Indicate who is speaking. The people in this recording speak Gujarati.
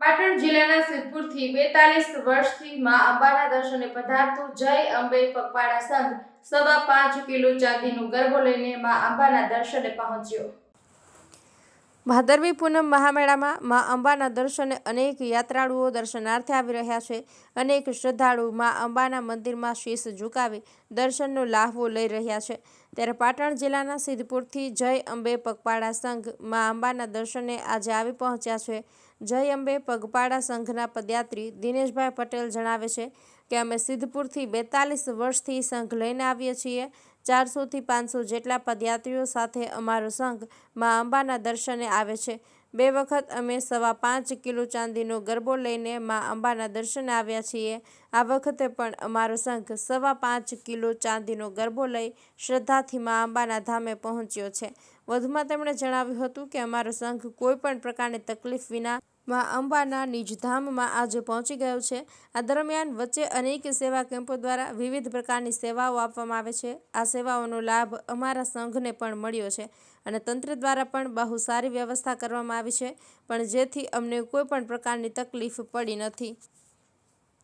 Speaker 1: પાટણ જિલ્લાના સિદ્ધપુરથી બેતાલીસ વર્ષથી માં અંબાના દર્શને પધારતું જય અંબે પગપાળા સંઘ સવા પાંચ કિલો ચાંદીનું ગરબો લઈને માં અંબાના દર્શને પહોંચ્યો. ભાદરવી પૂનમ મહામેળામાં મા અંબાના દર્શને અનેક યાત્રાળુઓ દર્શનાર્થે આવી રહ્યા છે. અનેક શ્રદ્ધાળુ મા અંબાના મંદિરમાં શીશ ઝુકાવી દર્શનનો લાહવો લઈ રહ્યા છે. ત્યારે પાટણ જિલ્લાના સિદ્ધપુરથી જય અંબે પગપાળા સંઘ મા અંબાના દર્શને આજે આવી પહોંચ્યા છે. જય અંબે પગપાળા સંઘના પદયાત્રી દિનેશભાઈ પટેલ જણાવે છે કે અમે સિદ્ધપુરથી બેતાલીસ વર્ષથી સંઘ લઈને આવીએ છીએ. ચારસોથી પાંચસો જેટલા પદયાત્રીઓ સાથે અમારો સંઘ મા અંબાના દર્શને આવે છે. બે વખત અમે સવા પાંચ કિલો ચાંદીનો ગરબો લઈને મા અંબાના દર્શને આવ્યા છીએ. આ વખતે પણ અમારો સંઘ સવા પાંચ કિલો ચાંદીનો ગરબો લઈ શ્રદ્ધાથી મા અંબાના ધામે પહોંચ્યો છે. વધુમાં તેમણે જણાવ્યું હતું કે અમારો સંઘ કોઈ પણ પ્રકારની તકલીફ વિના મા અંબાના નિજધામમાં આજે પહોંચી ગયો છે. આ દરમિયાન વચ્ચે અનેક સેવા કેમ્પો દ્વારા વિવિધ પ્રકારની સેવાઓ આપવામાં આવે છે. આ સેવાઓનો લાભ અમારા સંઘને પણ મળ્યો છે અને તંત્ર દ્વારા પણ બહુ સારી વ્યવસ્થા કરવામાં આવી છે, પણ જેથી અમને કોઈ પણ પ્રકારની તકલીફ પડી નથી.